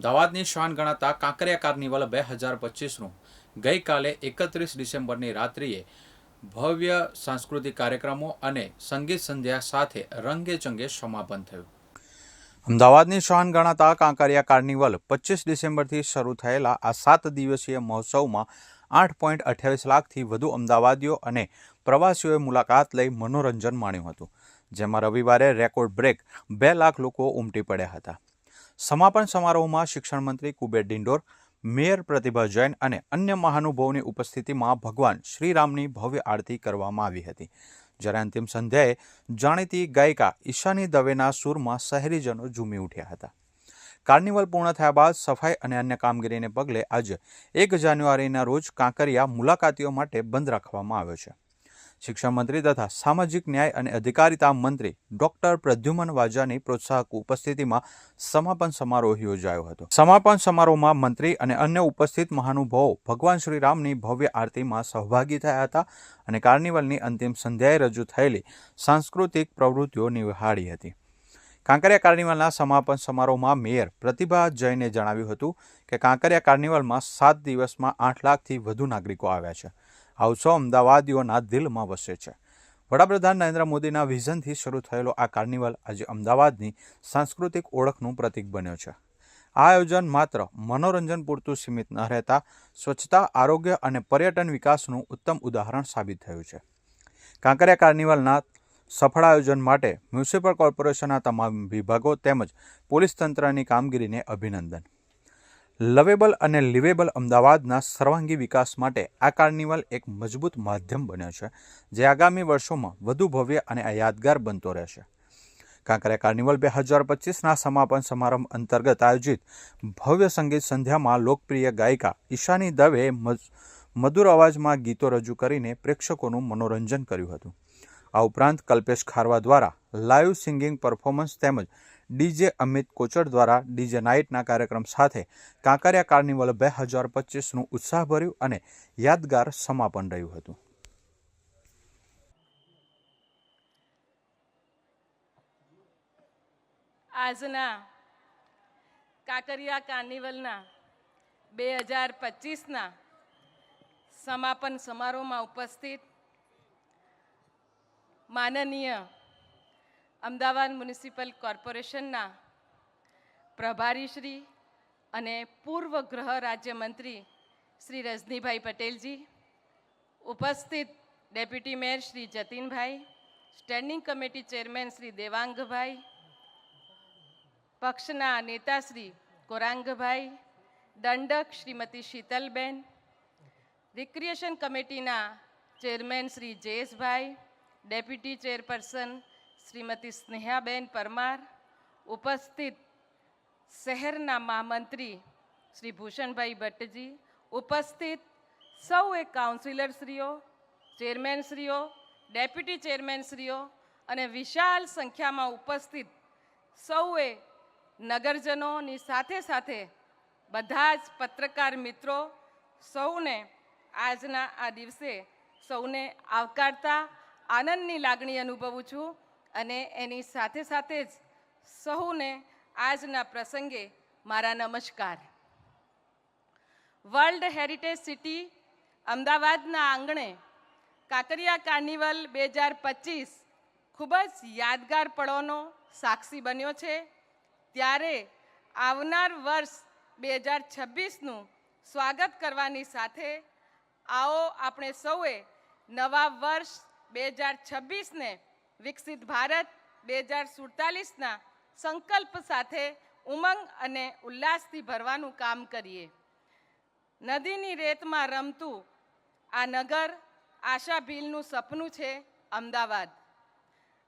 અમદાવાદની શાન ગણાતા કાંકરિયા કાર્નિવલ બે હજાર પચીસનું. ગઈકાલે એકત્રીસ ડિસેમ્બરની રાત્રિએ ભવ્ય સાંસ્કૃતિક કાર્યક્રમો અને સંગીત સંધ્યા સાથે રંગેચંગે સમાપન થયું. અમદાવાદની શાન ગણાતા કાંકરિયા કાર્નિવલ પચીસ ડિસેમ્બરથી શરૂ થયેલા આ સાત દિવસીય મહોત્સવમાં આઠ પોઈન્ટ અઠ્યાવીસ લાખથી વધુ અમદાવાદીઓ અને પ્રવાસીઓએ મુલાકાત લઈ મનોરંજન માણ્યું હતું, જેમાં રવિવારે રેકોર્ડ બ્રેક બે લાખ લોકો ઉમટી પડ્યા હતા. સમાપન સમારોહમાં શિક્ષણ મંત્રી કુબેર ડિંડોર, મેયર પ્રતિભા જૈન અને અન્ય મહાનુભાવોની ઉપસ્થિતિમાં ભગવાન શ્રીરામની ભવ્ય આરતી કરવામાં આવી હતી. જ્યારે અંતિમ સંધ્યાએ જાણીતી ગાયિકા ઈશાની દવેના સૂરમાં શહેરીજનો ઝૂમી ઉઠ્યા હતા. કાર્નિવલ પૂર્ણ થયા બાદ સફાઈ અને અન્ય કામગીરીને પગલે આજે એક જાન્યુઆરીના રોજ કાંકરિયા મુલાકાતીઓ માટે બંધ રાખવામાં આવ્યો છે. શિક્ષણ મંત્રી તથા સામાજિક ન્યાય અને અધિકારિતા મંત્રી ડોક્ટર પ્રદ્યુમન વાજાની પ્રોત્સાહક ઉપસ્થિતિમાં સમાપન સમારોહ યોજાયો હતો. સમાપન સમારોહમાં મંત્રી અને અન્ય ઉપસ્થિત મહાનુભાવો ભગવાન શ્રીરામની ભવ્ય આરતીમાં સહભાગી થયા હતા અને કાર્નિવલની અંતિમ સંધ્યાએ રજૂ થયેલી સાંસ્કૃતિક પ્રવૃત્તિઓ નિહાળી હતી. કાંકરિયા કાર્નિવલના સમાપન સમારોહમાં મેયર પ્રતિભા જૈને જણાવ્યું હતું કે કાંકરિયા કાર્નિવલમાં સાત દિવસમાં આઠ લાખથી વધુ નાગરિકો આવ્યા છે. આ ઉત્સવ અમદાવાદીઓના દિલમાં વસે છે. વડાપ્રધાન નરેન્દ્ર મોદીના વિઝનથી શરૂ થયેલો આ કાર્નિવલ આજે અમદાવાદની સાંસ્કૃતિક ઓળખનું પ્રતીક બન્યો છે. આ આયોજન માત્ર મનોરંજન પૂરતું સીમિત ન રહેતા સ્વચ્છતા, આરોગ્ય અને પર્યટન વિકાસનું ઉત્તમ ઉદાહરણ સાબિત થયું છે. કાંકરિયા કાર્નિવલના સફળ આયોજન માટે મ્યુનિસિપલ કોર્પોરેશનના તમામ વિભાગો તેમજ પોલીસ તંત્રની કામગીરીને અભિનંદન. લવેબલ અને લિવેબલ અમદાવાદના સર્વાંગી વિકાસ માટે આ કાર્નિવલ એક મજબૂત માધ્યમ બન્યો છે, જે આગામી વર્ષોમાં વધુ ભવ્ય અને યાદગાર બનતો રહેશે. કાંકરિયા કાર્નિવલ બે હજાર પચીસના સમાપન સમારંભ અંતર્ગત આયોજિત ભવ્ય સંગીત સંધ્યામાં લોકપ્રિય ગાયિકા ઈશાની દવે મધુર અવાજમાં ગીતો રજૂ કરીને પ્રેક્ષકોનું મનોરંજન કર્યું હતું. આ ઉપરાંત કલ્પેશ ખારવા દ્વારા લાઈવ સિંગિંગ પરફોર્મન્સ તેમજ ડીજે અમિત કોચર દ્વારા ડીજે નાઇટના કાર્યક્રમ સાથે કાંકરિયા કાર્નિવલ બે હજાર પચીસનું ઉત્સાહભર્યું અને યાદગાર સમાપન રહ્યું હતું. આજના કાંકરિયા કાર્નિવલના બે હજાર પચીસના સમાપન સમારોહમાં ઉપસ્થિત માનનીય અમદાવાદ મ્યુનિસિપલ કોર્પોરેશનના પ્રભારીશ્રી અને પૂર્વ ગૃહ રાજ્યમંત્રી શ્રી રજનીભાઈ પટેલજી, ઉપસ્થિત deputy mayor Shri Jatinbhai, standing committee chairman Shri Devangbhai, પક્ષના નેતા શ્રી કોરાંગભાઈ, દંડક શ્રીમતી શીતલબેન, રિક્રિએશન કમિટીના chairman Shri Jayeshbhai deputy chairperson Shrimati Snehaben Parmar, ઉપસ્થિત શહેરના મહામંત્રી શ્રી ભૂષણભાઈ ભટ્ટજી, ઉપસ્થિત સૌએ કાઉન્સિલરશ્રીઓ, ચેરમેનશ્રીઓ, ડેપ્યુટી ચેરમેનશ્રીઓ અને વિશાળ સંખ્યામાં ઉપસ્થિત સૌએ નગરજનોની સાથે સાથે બધા જ પત્રકાર મિત્રો સૌને આજના આ દિવસે સૌને આવકારતા આનંદની લાગણી અનુભવું છું અને એની સાથે સાથે જ સહુને આજના પ્રસંગે મારા નમસ્કાર. વર્લ્ડ હેરિટેજ સિટી અમદાવાદના આંગણે કાંકરિયા કાર્નિવલ બે હજાર પચીસ ખૂબ જ યાદગાર પળોનો સાક્ષી બન્યો છે. ત્યારે આવનાર વર્ષ બે હજાર છવ્વીસનું સ્વાગત કરવાની સાથે આવો આપણે સૌએ નવા વર્ષ બે હજાર છવ્વીસને વિકસિત ભારત, બે હજાર સુડતાલીસના સંકલ્પ સાથે ઉમંગ અને ઉલ્લાસથી ભરવાનું કામ કરીએ. નદીની રેતમાં રમતું આ નગર આશા ભીલનું સપનું છે અમદાવાદ.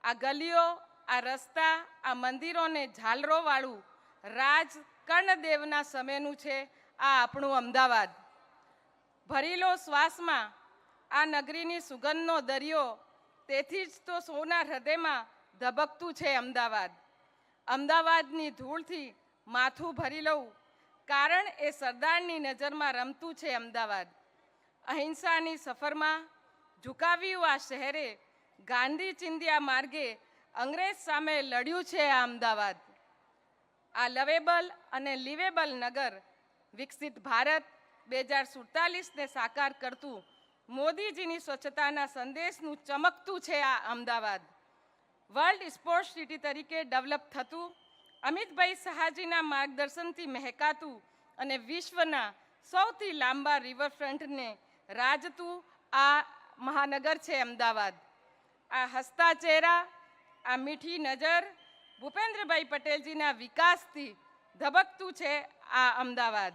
આ ગલીઓ, આ રસ્તા, આ મંદિરોને ઝાલરોવાળું રાજ કર્ણદેવના સમયનું છે આ આપણું અમદાવાદ. ભરીલો શ્વાસમાં આ નગરીની સુગંધનો દરિયો તેથી જ તો સૌના હૃદયમાં ધબકતું છે અમદાવાદ. અમદાવાદની ધૂળથી માથું ભરી લઉં, કારણ એ સરદારની નજરમાં રમતું છે અમદાવાદ. અહિંસાની સફરમાં ઝુકાવ્યું આ શહેરે, ગાંધી ચિંધ્યા માર્ગે અંગ્રેજ સામે લડ્યું છે આ અમદાવાદ. આ લવેબલ અને લિવેબલ નગર વિકસિત ભારત બે હજાર સુડતાલીસને સાકાર કરતું મોદીજીની સ્વચ્છતાના સંદેશનું ચમકતું છે આ અમદાવાદ. વર્લ્ડ સ્પોર્ટ્સ સિટી તરીકે ડેવલપ થતું, અમિતભાઈ શાહજીના માર્ગદર્શનથી મહેકાતું અને વિશ્વના સૌથી લાંબા રિવરફ્રન્ટને રાજતું આ મહાનગર છે અમદાવાદ. આ હસતા ચહેરા, આ મીઠી નજર ભૂપેન્દ્રભાઈ પટેલજીના વિકાસથી ધબકતું છે આ અમદાવાદ.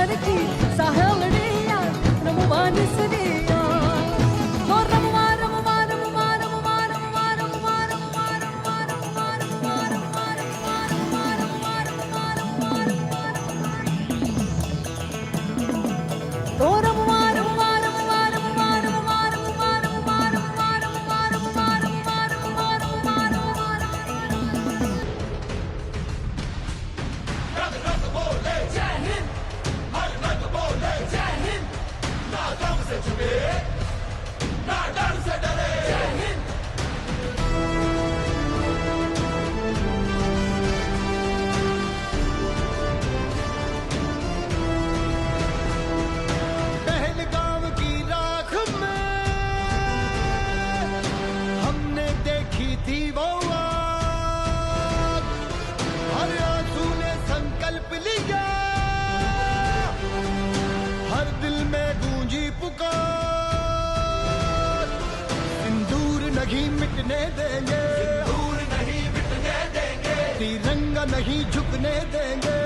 थी वो आग हर आँसू ने संकल्प लिया। हर दिल में गूंजी पुकार। सिंदूर नहीं मिटने देंगे। सिंदूर नहीं मिटने देंगे। तिरंगा नहीं झुकने देंगे।